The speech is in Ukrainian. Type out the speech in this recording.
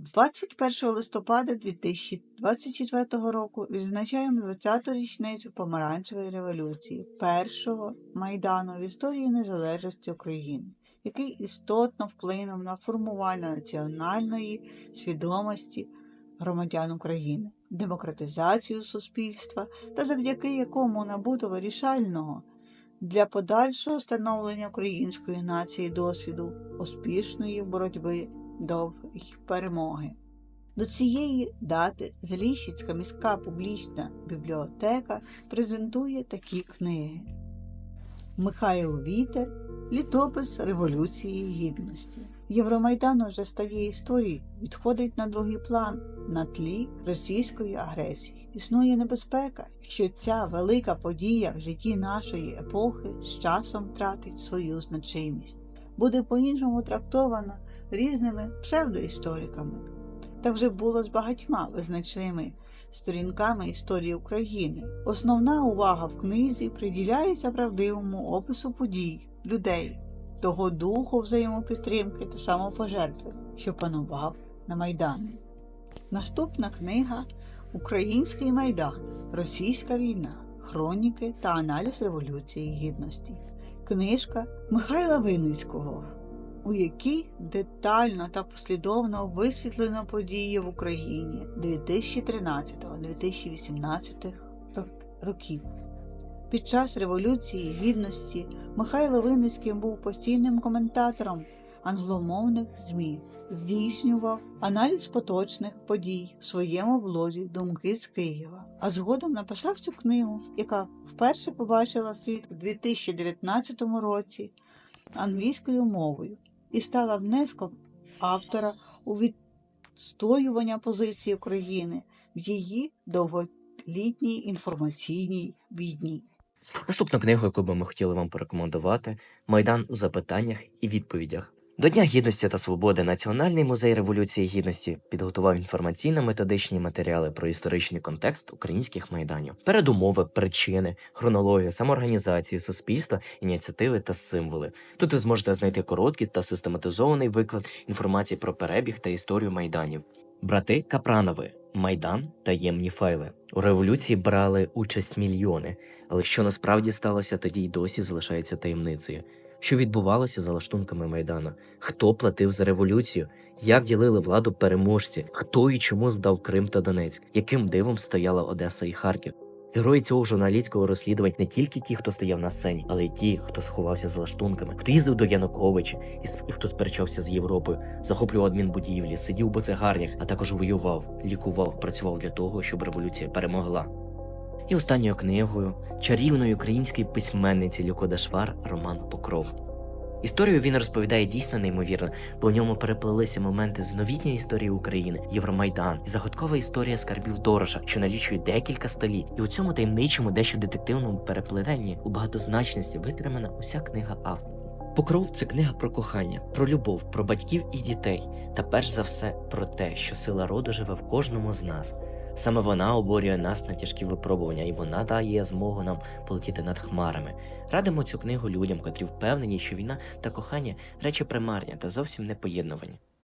21 листопада 2024 року відзначаємо 20-ту річницю помаранчевої революції, першого майдану в історії незалежності України, який істотно вплинув на формування національної свідомості громадян України, демократизацію суспільства та завдяки якому набуто вирішального для подальшого становлення української нації досвіду успішної боротьби до перемоги. До цієї дати Заліщицька міська публічна бібліотека презентує такі книги: Михайло Вітер, Літопис Революції Гідності. Євромайдан вже стає історією, відходить на другий план на тлі російської агресії. Існує небезпека, що ця велика подія в житті нашої епохи з часом втратить свою значимість, буде по-іншому трактована різними псевдоісториками. Так вже було з багатьма визначними сторінками історії України. Основна увага в книзі приділяється правдивому опису подій, людей, того духу взаємопідтримки та самопожертви, що панував на Майдані. Наступна книга Український Майдан, Російська війна, хроніки та аналіз Революції Гідності. Книжка Михайла Винницького, у якій детально та послідовно висвітлено події в Україні 2013-2018 років. Під час Революції Гідності Михайло Винницький був постійним коментатором англомовних ЗМІ, здійснював аналіз поточних подій в своєму блозі Думки з Києва, а згодом написав цю книгу, яка вперше побачила світ у 2019 році англійською мовою і стала внеском автора у відстоювання позиції України в її довголітній інформаційній війні. Наступну книгу, яку би ми хотіли вам порекомендувати Майдан у запитаннях і відповідях. До Дня гідності та свободи Національний музей революції гідності підготував інформаційно-методичні матеріали про історичний контекст українських майданів, передумови, причини, хронологію, самоорганізацію суспільства, ініціативи та символи. Тут ви зможете знайти короткий та систематизований виклад інформації про перебіг та історію майданів. Брати Капранови, Майдан, таємні файли. У революції брали участь мільйони, але що насправді сталося тоді й досі залишається таємницею. Що відбувалося за лаштунками Майдана? Хто платив за революцію? Як ділили владу переможці? Хто і чому здав Крим та Донецьк? Яким дивом стояла Одеса і Харків? Герої цього журналістського розслідування не тільки ті, хто стояв на сцені, але й ті, хто сховався за лаштунками, хто їздив до Януковича і хто сперечався з Європою, захоплював адмінбудівлі, сидів у буцегарнях, а також воював, лікував, працював для того, щоб революція перемогла. І останньою книгою чарівної української письменниці Люко Дашвар Роман Покров. Історію він розповідає дійсно неймовірно, бо в ньому переплелися моменти з новітньої історії України, Євромайдан і загадкова історія скарбів Дороша, що налічує декілька століть. І у цьому таємничому, дещо детективному переплетенні у багатозначності витримана уся книга автора. Покров це книга про кохання, про любов, про батьків і дітей, та перш за все про те, що сила роду живе в кожному з нас. Саме вона оборює нас на тяжкі випробування, і вона дає змогу нам полетіти над хмарами. Радимо цю книгу людям, котрі впевнені, що війна та кохання речі примарні та зовсім не поєднувані.